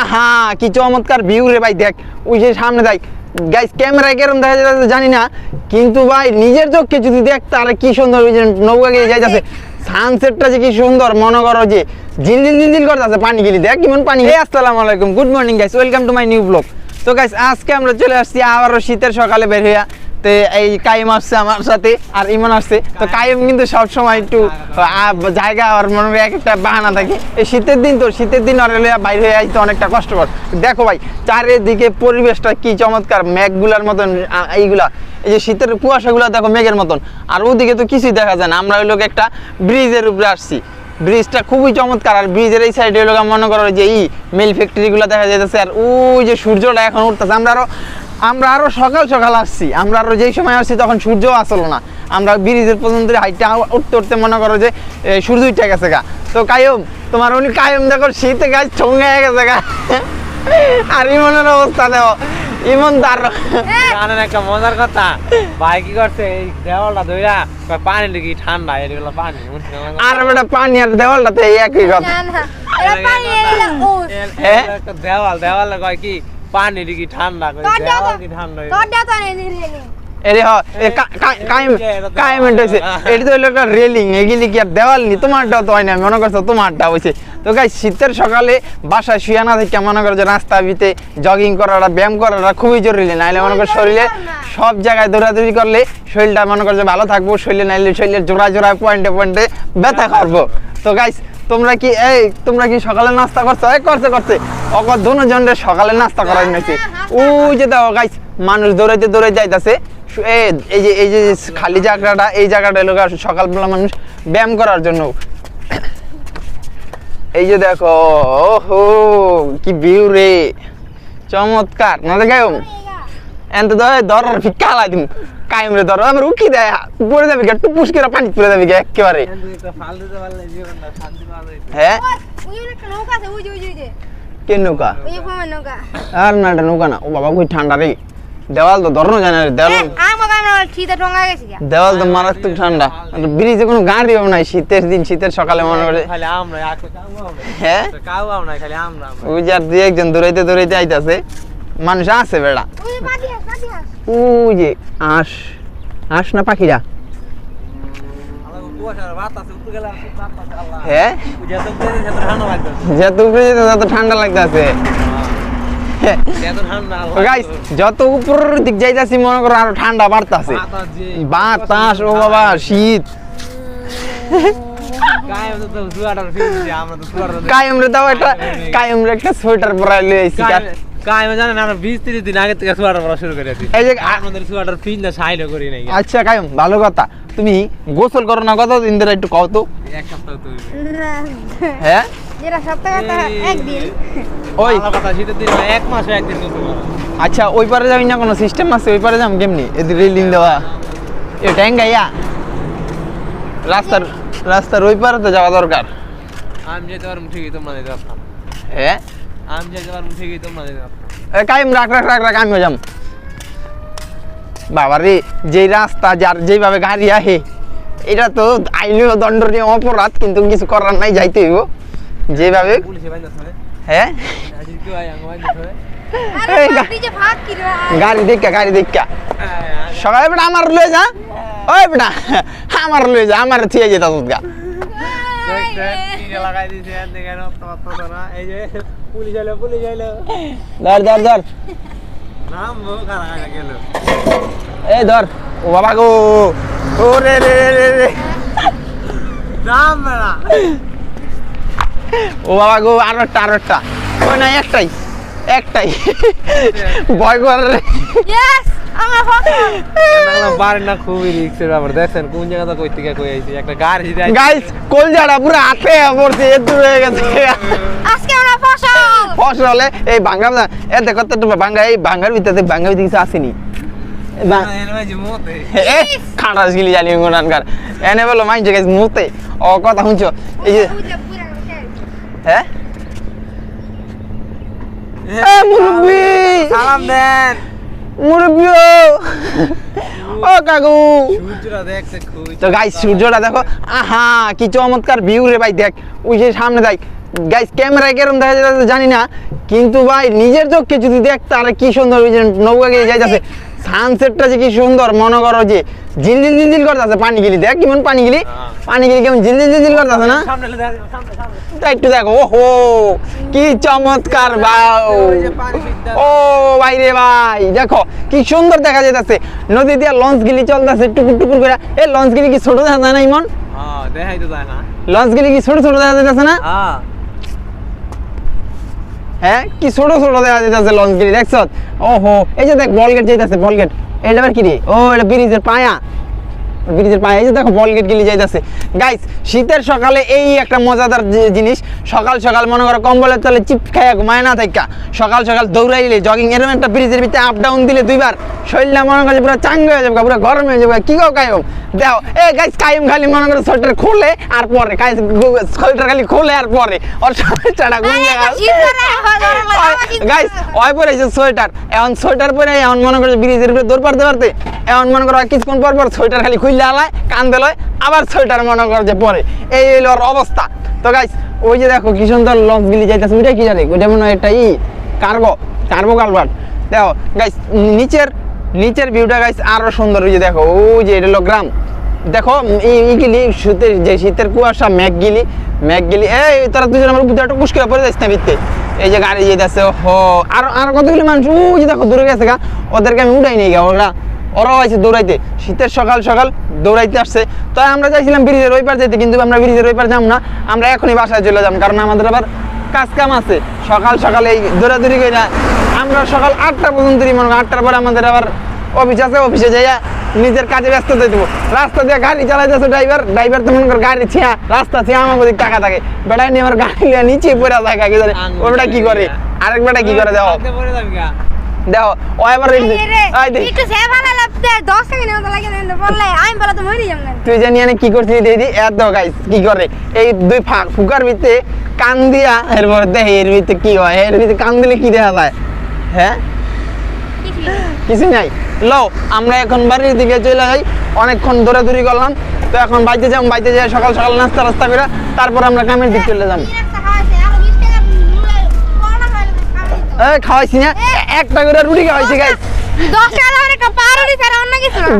আহা, কি চমৎকার ভিউ রে ভাই, দেখ, ওই যে সামনে দেখ গাইস ক্যামেরায় কেরম দেখা যাচ্ছে জানি না, কিন্তু ভাই, নিজের চোখকে যদি দেখ, তাহলে কি সুন্দর ওই যে নৌকা গিয়ে যাইতেছে। সানসেটটা যে কি সুন্দর, মনে করো যে ঝিলঝিল ঝিলঝিল করতেছে পানি গিলি, দেখ কেমন পানি এই, আসসালামু আলাইকুম good morning guys welcome to my new vlog তো গাইস আজকে আমরা চলে আসছি আবারও শীতের সকালে বের হইয়া তো এই কাইম আসছে আমার সাথে আর ইমন আসছে। তো কাইম। কিন্তু সব সময় একটু জায়গা আর মনে হয় এক একটা বাহানা থাকে। এই শীতের দিন তো শীতের দিন আর বাইরে হয়ে আসতে অনেকটা কষ্টকর। দেখো ভাই চারিদিকে পরিবেশটা কি চমৎকার মেঘগুলার মতন এইগুলা। এই যে শীতের কুয়াশাগুলো দেখো মেঘের মতন। আর ওদিকে তো কিছুই দেখা যায় না। আমরা ওই লোক একটা ব্রিজের উপরে আসছি। ব্রিজটা খুবই চমৎকার। আর ব্রিজের এই সাইডে লোক মনে করো যে এই মিল ফ্যাক্টরিগুলো দেখা যাইতেছে, আর ওই যে সূর্যটা এখন উঠতেছে, আমরা আরও আমরা আরও সকাল সকাল আসছি। আমরা আরও যেই সময় আসছি তখন সূর্য আসলো না। আমরা ব্রিজের পর্যন্ত হাইটটা উঠতে উঠতে মনে করো যে সূর্য উঠে গেছে গা। তো কায়ম তোমার উনি কায়ম দেখো শীতে গাছ ঠোঙে গেছে গা। আর ইমনের অবস্থা দেখো। ইমন তার জানেন একটা মজার কথা? ভাই কি করছে? এই দেওয়ালটা ধইরা কয় পানি লিখি ঠান্ডা এগুলো পানি। আর বেটা পানি আর দেওয়ালটা তো একই কথা। দেওয়াল দেওয়াল দেওয়ালে কয় কি? পানি লিখি ঠান্ডা দেওয়াল কি ঠান্ডা এরে হ রেলিং দেওয়াল তো হয় মনে শীতের সকালে বাসায় শুয়ে না থেকে মনে করো রাস্তা বিতে জগিং করাটা ব্যায়াম করাটা খুবই জরুরি নাইলে মনে করো শরীরে সব জায়গায় দৌড়াদৌড়ি করলে শরীরটা মনে করো যে ভালো থাকব শরীরে নাইলে শরীরের জোড়া জোড়া পয়েন্টে পয়েন্টে ব্যথা করব তো গাইস তোমরা কি এই তোমরা কি সকালে নাস্তা করছ এই করছে করছে অকর দুনো জনের সকালে নাস্তা করার নিয়েছে ওই যে দাও গাইস মানুষ দৌড়াইতে দৌড়াইতে যাইতাছে এই যে এই যে খালি জায়গাটা এই জায়গাটা এলো সকালবেলা মানুষ ব্যায়াম করার জন্য। এই যে দেখো ওহো কি ভিউ রে। চমৎকার। না দেখাও এনতে ধর ধর ফিক্কা লাই দিম। কায়েম রে ধর আমার উকি দেয়। পড়ে যাবে একটু পুষ্কেরা পানি পড়ে যাবে গে একেবারে। হ্যাঁ? কে নৌকা? আর না এটা নৌকা না। ও বাবা খুব ঠান্ডা রে। দেওয়াল তো ধরনো জানে রে দেওয়াল দেওয়াল তো মারাত্মক ঠান্ডা। ব্রিজে কোনো গাড়িও নাই শীতের দিন শীতের সকালে মনে করে। খালি আমরা আকে কাউ হ্যাঁ? কাউ আমরা খালি আমরা আমরা। ওই যে আর দুই একজন দৌড়াইতে দৌড়াইতে আইতাছে। মানুষ আছে বেড়া। ওই যে আস আস না পাখিরা? হ্যাঁ? যত উপরে যেতে তত ঠান্ডা লাগতেছে। গাইস যত উপরের দিক যাইতাছি মনে করো আরও ঠান্ডা বাড়তাছে। বাতাস ও বাবা শীত। কায়েম রে দাও একটা কায়েম রে একটা সোয়েটার পরাই লই আইছি কায়ে জানেন আমরা বিশ তিরিশ দিন আগে থেকে সুয়াটার পরা শুরু করে দিই এই যে আমাদের সুয়াটার ফিল না সাইড করি নাই। আচ্ছা কায়েম ভালো কথা। তুমি গোসল করো না কত দিন ধরে একটু কও তো। এক সপ্তাহ হ্যাঁ? যেটা সপ্তাহে তো একদিন। ওই। কথা শীতের দিন এক মাসে একদিন আচ্ছা ওই পারে যাবি না কোনো সিস্টেম আছে? ওই পারে যাম কেমনি? এদি রেলিং দেওয়া। এ ট্যাঙ্গাইয়া রাস্তার রাস্তার ওই পারে তো যাওয়া দরকার। আমি যেতে পারব ঠিকই তোমরা যেতে পারতাম হ্যাঁ আমি যেতে পারব ঠিকই তোমরা যেতে পারতাম এ কাইম রাখ রাখ রাখ রাখ আমিও যাম। বাবা রে যেই রাস্তা যার যেইভাবে গাড়ি আহে এটা তো আইনীয় দণ্ডনীয় অপরাধ কিন্তু কিছু করার নাই যাইতে হইব। যেভাবে হ্যাঁ? হয় গাড়ি দেখা গাড়ি দেখা। সকালে বেটা আমার লয়ে যা। ওই বেটা আমার লয়ে যা আমার থিয়ে যেত গা। লাগাই দিছে দেখেন এই ধর ধর ধর। ধর ও বাবা গো। ও রে রে রে রে রে। নাম বেড়া। ও বাবা গো আরও একটা আরও একটা। ওই না একটাই একটাই। ভয় করে রে। ইয়েস আমরা ফটো বাড়ি না খুবই রিক্সের ব্যাপার। দেখছেন কোন জায়গাটা কই থেকে কই আইছি? একটা গাড়ি যদি আইছে- গাইস কলজাটা পুরো হাতে পড়ছে এ দূর হয়ে গেছে। আজকে আমরা ফসল। ফসলে এই বাঙ্গা এ দেখো তো তোমার এই বাঙ্গার ভিতরে বাঙ্গা ভিতরে কিছু আসেনি। খাটাস গিলি জানি এনে বলো গাইস মুতে ও কথা শুনছো? এই যে হ্যাঁ? মুরব্বি! সালাম দেন। মুরব্বি ও! কাকু! তো গাইস সূর্যটা দেখো। আহা কি চমৎকার ভিউ রে ভাই দেখ। ওই যে সামনে দেখ। গাইস ক্যামেরায় কেরম দেখা যাচ্ছে জানি না। কিন্তু ভাই নিজের চোখকে যদি দেখতে আরে কি সুন্দর ওই যে নৌকা গিয়ে যাইতেছে। সানসেটটা যে কি সুন্দর মনে করো যে ঝিলঝিল ঝিলঝিল করতেছে পানি গিলি দেখ কেমন পানি গিলি পানি গিলি কেমন ঝিলঝিল ঝিলঝিল করতেছে না? একটু দেখো ওহো কি চমৎকার বাউ। ও ভাই রে ভাই দেখো কি সুন্দর দেখা যাইতেছে। নদী দিয়ে লঞ্চ গিলি চলতেছে টুকুর টুকুর করে। এই লঞ্চ গিলি কি ছোট দেখা যায় না ইমন? হ্যাঁ, দেখাই তো যায় না। লঞ্চ গিলি কি ছোট ছোট দেখা যাইতেছে না? হ্যাঁ। হ্যাঁ? কি ছোট ছোট দেখা যাইতেছে লঞ্চ গিরি দেখছ ওহো, এই যে দেখ বলগেট গেট যাইতেছে বল গেট এটা আবার কি রে? ও, এটা ব্রিজের পায়া। ব্রিজের পায়ে এই যে দেখো বল গেট গিলি যাইতেছে। গাইস শীতের সকালে এই একটা মজাদার জিনিস সকাল সকাল মনে করো কম্বলের তলে চিপ খাইয়া ঘুমায় না থাকা সকাল সকাল দৌড়াইলে জগিং এরকম একটা ব্রিজের ভিতরে আপ ডাউন দিলে দুইবার শরীরটা মনে করে পুরো চাঙ্গ হয়ে যাবে পুরো গরম হয়ে যাবে। কি গো কায়ম দেখো এ গাইস কায়ম খালি মনে করে সোয়েটার খোলে আর পরে গাইস সোয়েটার খালি খোলে আর পরে। ওর সোয়েটারটা গেল। গাইস ওই পরে যে সোয়েটার এখন সোয়েটার পরে এখন মনে করে ব্রিজের উপরে দৌড় পারতে পারতে এখন মনে করো কিছুক্ষণ পর পর সোয়েটার খালি আলায় কান্দে লয়, আবার সোয়েটার মনে করো যে পরে। এই হলো ওর অবস্থা। তো গাইস ওই যে দেখো কি সুন্দর লঞ্চ গিলি যাইতেছে, ওইটা কি জানি? ওইটা মনে হয় একটা ই, কার্গো কার্গো কালভার্ট দেখো গাইস নিচের নিচের ভিউটা গাইস আরও সুন্দর। ওই যে দেখো, ওই যে এটা হলো গ্রাম। দেখো এই- এইগুলি শীতের যে শীতের কুয়াশা, মেঘ গিলি মেঘ গিলি। এই, তারা দুজন আমার বুদ্ধি একটা মুশকিল পড়ে যাচ্ছে না ভিত্তে এই যে গাড়ি যেতেছে হো আর আর কতগুলি মানুষ, ওই যে দেখো, দূরে গেছে গা। ওদেরকে আমি উঠাই নিয়ে গা। ওরা ওরাও আছে দৌড়াইতে। শীতের সকাল সকাল দৌড়াইতে আসছে। তো আমরা চাইছিলাম ব্রিজের ওই পার যেতে কিন্তু আমরা ব্রিজের ওই পার যাম না। আমরা এখনই বাসায় চলে যাম কারণ আমাদের আবার কাজ কাম আছে। সকাল সকাল এই দৌড়াদৌড়ি করে না আমরা সকাল আটটা পর্যন্তই মনে করো আটটার পরে আমাদের আবার অফিস আছে অফিসে যাইয়া নিজের কাজে ব্যস্ত দিয়ে দেবো রাস্তা দিয়ে গাড়ি চালাইতেছে ড্রাইভার ড্রাইভার তো মনে কর গাড়ি ছিয়া রাস্তা ছিয়া আমার ওদিক টাকা থাকে। বেড়াই নিয়ে আমার গাড়ি নিচে পড়ে থাকে বেটা কি করে। আরেক বেটা কি করে? গা। দেখো ও এবার দেখ। একটু সেকেন্ড মতো লাগে দেন বললে আমি বলে তো মরে না। তুই জানি এনে কি করছিস দিদি এত গাইস কি করে? এই দুই ফাঁক ফুকার ভিতরে কান দিয়া এরপর দেখে এর ভিতরে কি হয় এর ভিতরে কান দিলে কি দেখা যায়? হ্যাঁ? কিছু নাই। লো আমরা এখন বাড়ির দিকে চলে যাই অনেকক্ষণ দৌড়াদৌড়ি করলাম তো এখন বাইতে যাম বাইতে যাই সকাল সকাল নাস্তা রাস্তা করে তারপর আমরা কামের দিকে চলে যাম এই খাওয়াইছি না। একটা করে রুটি খাওয়াইছি গাইস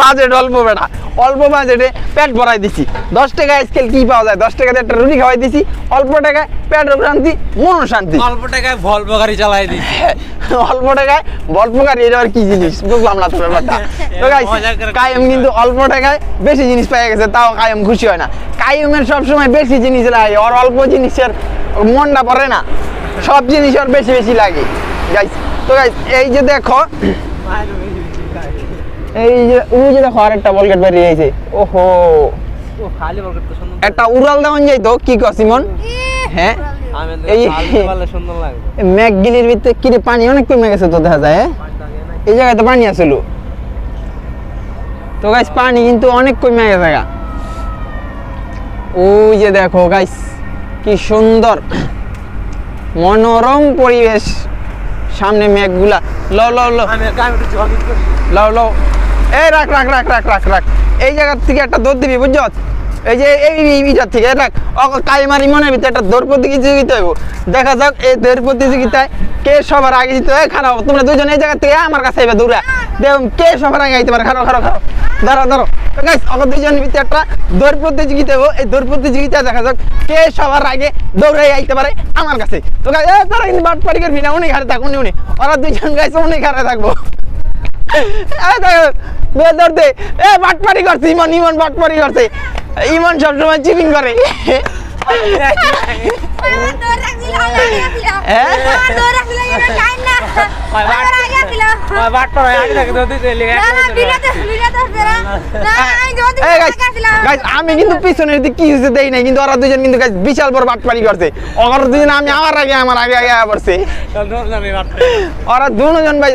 বাজেট অল্প বেটা। অল্প বাজেটে পেট ভরাই দিছি। দশ টাকা আজকাল কি পাওয়া যায়? দশ টাকাতে একটা রুটি খাওয়াই দিছি। অল্প টাকায় পেটের শান্তি মন শান্তি। অল্প টাকায় ভলভো গাড়ি চালাই দিছি। অল্প টাকায় অল্প গাড়ি এটা আর কি জিনিস? বুঝলাম না তো ব্যাপারটা। তো গাইস কায়েম কিন্তু অল্প টাকায় বেশি জিনিস পেয়ে গেছে তাও কায়েম খুশি হয় না। কায়েমের সবসময় বেশি জিনিস লাগে ওর অল্প জিনিসের মনটা পড়ে না। সব জিনিস ওর বেশি বেশি লাগে। গাইস তো গাইস এই যে দেখো এই যে ওই যে দেখো আরেকটা বেরিয়ে গেছে। ওহো। একটা উড়াল দেওয়ান যাইতো কি কসিমন হ্যাঁ? এই- ম্যাকগিলির ভিতরে কি রে পানি অনেক কমে গেছে তো দেখা যায় হ্যাঁ? এই জায়গায় তো পানি আছিল। তো গাইস পানি কিন্তু অনেক কমে গেছে ওই যে দেখো গাইস কি সুন্দর। মনোরম পরিবেশ। সামনে মেঘগুলা। ল ল ল ল লও এই রাখ রাখ রাখ রাখ রাখ রাখ। এই জায়গার থেকে একটা দৌড় দিবি বুঝছ? এই যে এই এইটার থেকে রাখ। কাইমারি মনে ভিতরে একটা দৌড় প্রতিযোগিতা হইব। দেখা যাক এই দৌড় প্রতিযোগিতায় কে সবার আগে জিতে হয় খারাপ। তোমরা দুজন এই জায়গা থেকে আমার কাছে দৌড়া। দেখুন কে সবার আগে আইতে পারে। খারাপ খারাপ খারাপ। ধরো দৌড় প্রতিযোগিতা দৌড় প্রতিযোগিতা দেখা যাক কে সবার আগে দৌড়াই আইতে পারে আমার কাছে। বাট উনি থাক উনি উনি। উনি থাকব। এ, করছে, ইমন, ইমন করছে। ইমন সবসময় চিটিং করে। আমার দৌড় রাখছিল আমি আগে আসলাম হ্যাঁ? আমার আমি কিন্তু পিছনের দিকে কি হয়েছে দেই নাই কিন্তু ওরা দুজন কিন্তু বিশাল বড় বাটপারি করছে। ওরা দুজন আমি আমার আগে আমার আগে আগে পড়ছে ওরা দুজন ভাই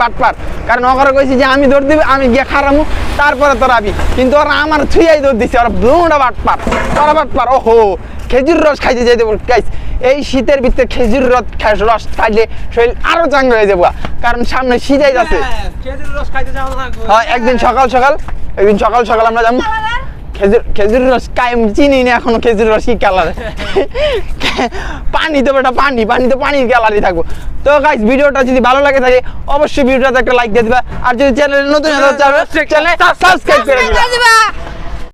বাটপার। কারণ ওরা কইছে যে আমি দৌড় দিবি আমি গিয়ে খারামু তারপরে তোরা আবি। কিন্তু ওরা আমার ছুঁয়াই দৌড় দিছে ওরা দুটা বাটপার। ওরা বাটপার ওহো খেজুর রস খাইতে যাইতে গাইস এই শীতের ভিতরে খেজুর রস রস খাইলে শরীর আরও চাঙ্গা হয়ে যাব কারণ সামনে শীতাই যাচ্ছে খেজুর রস খাইতে যাও না হয় একদিন সকাল সকাল একদিন সকাল সকাল আমরা যাব। খেজুর খেজুর রস কায়েম চিনি না এখনও খেজুর রস কি কালার? পানি তো বেটা পানি পানি তো পানির কালারই থাকব। তো গাইস ভিডিওটা যদি ভালো লাগে থাকে অবশ্যই ভিডিওটাতে একটা লাইক দিয়ে দিবা। আর যদি চ্যানেলে নতুন চ্যানেলে সাবস্ক্রাইব করে দিবা।